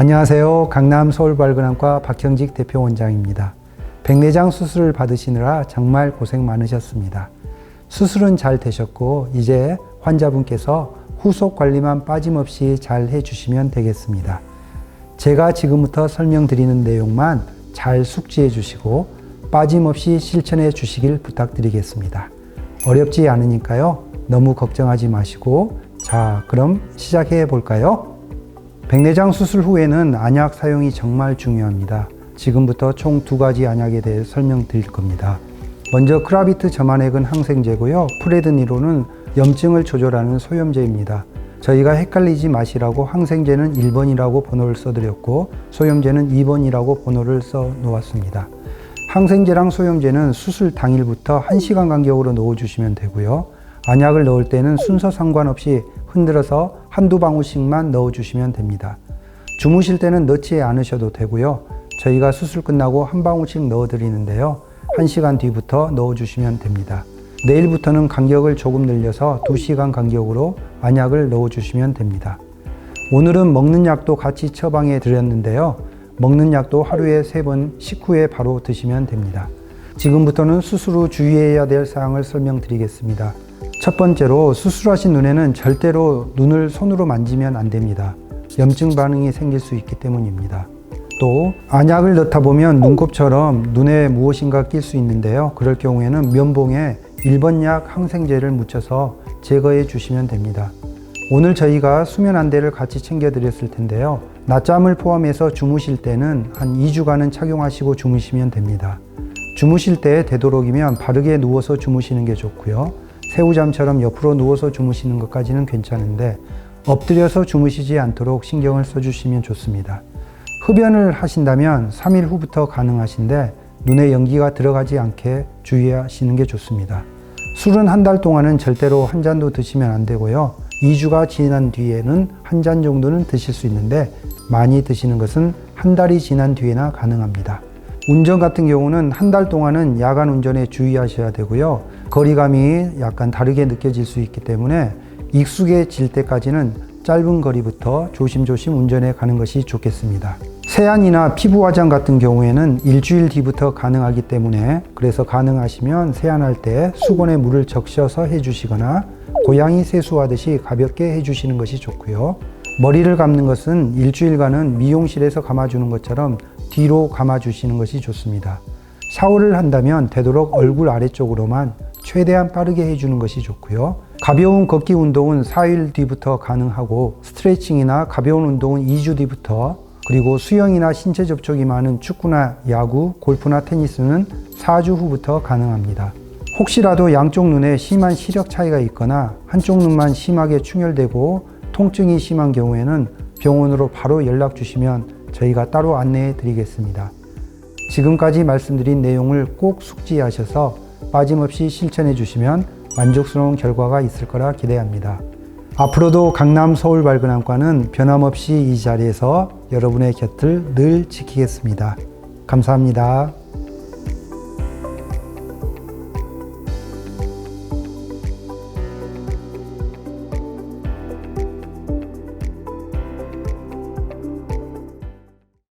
안녕하세요. 강남 서울발근암과 박형직 대표 원장입니다. 백내장 수술을 받으시느라 정말 고생 많으셨습니다. 수술은 잘 되셨고 이제 환자분께서 후속 관리만 빠짐없이 잘 해주시면 되겠습니다. 제가 지금부터 설명드리는 내용만 잘 숙지해 주시고 빠짐없이 실천해 주시길 부탁드리겠습니다. 어렵지 않으니까요. 너무 걱정하지 마시고 자, 그럼 시작해 볼까요? 백내장 수술 후에는 안약 사용이 정말 중요합니다. 지금부터 총 두 가지 안약에 대해 설명드릴 겁니다. 먼저 크라비트 저만액은 항생제고요. 프레드니로는 염증을 조절하는 소염제입니다. 저희가 헷갈리지 마시라고 항생제는 1번이라고 번호를 써드렸고 소염제는 2번이라고 번호를 써 놓았습니다. 항생제랑 소염제는 수술 당일부터 1시간 간격으로 넣어주시면 되고요. 안약을 넣을 때는 순서 상관없이 흔들어서 한두 방울씩만 넣어주시면 됩니다. 주무실 때는 넣지 않으셔도 되고요. 저희가 수술 끝나고 한 방울씩 넣어드리는데요. 1시간 뒤부터 넣어주시면 됩니다. 내일부터는 간격을 조금 늘려서 2시간 간격으로 안약을 넣어주시면 됩니다. 오늘은 먹는 약도 같이 처방해 드렸는데요. 먹는 약도 하루에 3번 식후에 바로 드시면 됩니다. 지금부터는 수술 후 주의해야 될 사항을 설명드리겠습니다. 첫 번째로 수술하신 눈에는 절대로 눈을 손으로 만지면 안 됩니다. 염증 반응이 생길 수 있기 때문입니다. 또 안약을 넣다 보면 눈곱처럼 눈에 무엇인가 낄 수 있는데요. 그럴 경우에는 면봉에 1번 약 항생제를 묻혀서 제거해 주시면 됩니다. 오늘 저희가 수면 안대를 같이 챙겨 드렸을 텐데요. 낮잠을 포함해서 주무실 때는 한 2주간은 착용하시고 주무시면 됩니다. 주무실 때 되도록이면 바르게 누워서 주무시는 게 좋고요. 새우잠처럼 옆으로 누워서 주무시는 것까지는 괜찮은데 엎드려서 주무시지 않도록 신경을 써주시면 좋습니다. 흡연을 하신다면 3일 후부터 가능하신데 눈에 연기가 들어가지 않게 주의하시는 게 좋습니다. 술은 한 달 동안은 절대로 한 잔도 드시면 안 되고요. 2주가 지난 뒤에는 한 잔 정도는 드실 수 있는데 많이 드시는 것은 한 달이 지난 뒤에나 가능합니다. 운전 같은 경우는 한 달 동안은 야간 운전에 주의하셔야 되고요. 거리감이 약간 다르게 느껴질 수 있기 때문에 익숙해질 때까지는 짧은 거리부터 조심조심 운전해 가는 것이 좋겠습니다. 세안이나 피부 화장 같은 경우에는 일주일 뒤부터 가능하기 때문에 그래서 가능하시면 세안할 때 수건에 물을 적셔서 해주시거나 고양이 세수하듯이 가볍게 해주시는 것이 좋고요. 머리를 감는 것은 일주일간은 미용실에서 감아주는 것처럼 뒤로 감아주시는 것이 좋습니다. 샤워를 한다면 되도록 얼굴 아래쪽으로만 최대한 빠르게 해주는 것이 좋고요. 가벼운 걷기 운동은 4일 뒤부터 가능하고 스트레칭이나 가벼운 운동은 2주 뒤부터 그리고 수영이나 신체 접촉이 많은 축구나 야구, 골프나 테니스는 4주 후부터 가능합니다. 혹시라도 양쪽 눈에 심한 시력 차이가 있거나 한쪽 눈만 심하게 충혈되고 통증이 심한 경우에는 병원으로 바로 연락 주시면 저희가 따로 안내해 드리겠습니다. 지금까지 말씀드린 내용을 꼭 숙지하셔서 빠짐없이 실천해 주시면 만족스러운 결과가 있을 거라 기대합니다. 앞으로도 강남 서울 발근암과는 변함없이 이 자리에서 여러분의 곁을 늘 지키겠습니다. 감사합니다.